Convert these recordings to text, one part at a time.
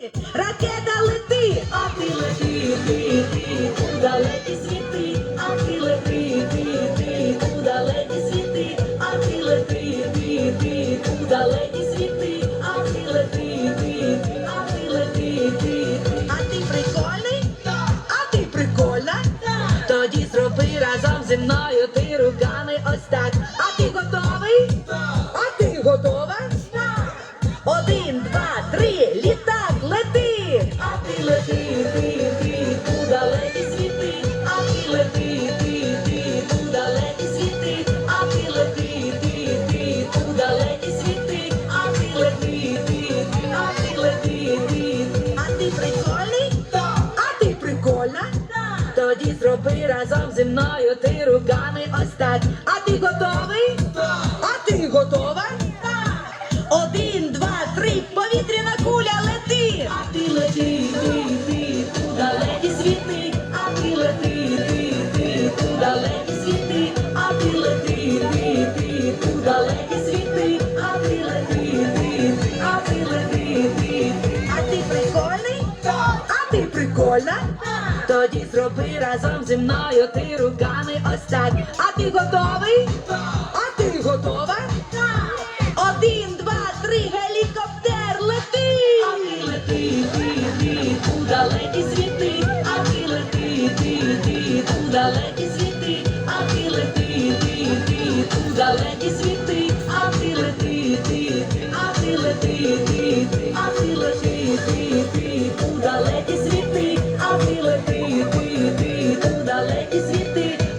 Ракета лети, а ти лети, ти, ти, у далекі світи, а ти лети, ти, ти, у далекі світи, а ти лети, ти, ти, у далекі світи, а ти лети, ти, а ти лети, ти. А ти прикольний? А ти прикольна? Тоді зроби разом зі мною ти руками ось так. А ти готовий? А ти готова? Один, два, три, літак, лети! А ти лети, ти, ти, у далекі світи, а ти лети, ти, ти, у далекі світи, а ти лети, ти, ти, у далекі світи, а ти лети, ти, а ти лети, ти. А ти прикольний? А ти прикольна? Тоді зроби разом зі мною ти руками прикольний? А ти прикольна? Тоді зроби разом зі мною ти руками ось так. А ти готовий? А ти готова? Один, два, три, гелікоптер, лети! А ти лети, ти, ти, у далекі світи, а ти лети, ти, ти, у далекі світи,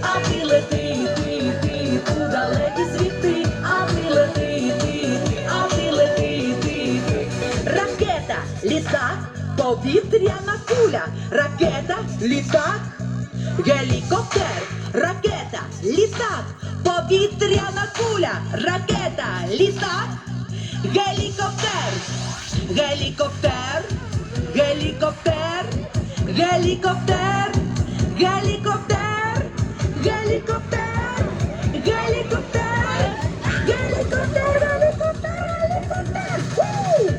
а ти лети, ти, далекі світи, а ти лети, ти, ти, а ти лети, ти, ти. Ракета, літак, повітряна куля, ракета, літак, гелікоптер, ракета, літак, повітряна куля, ракета, літак, гелікоптер, гелікоптер, гелікоптер, гелікоптер, Гелікоптер, гелікоптер, гелікоптер, гелікоптер, гелікоптер, гелікоптер. Ху!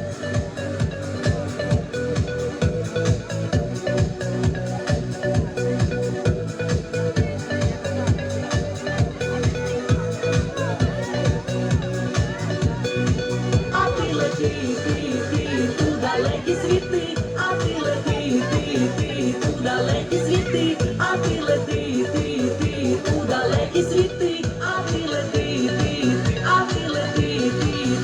А ти лети, ти, ти, у далекі світи, а ти лети, ти, ти, у далекі світи а ти лети, ти, ти, у далекі світи, а ти лети, ти, а ти лети, ти.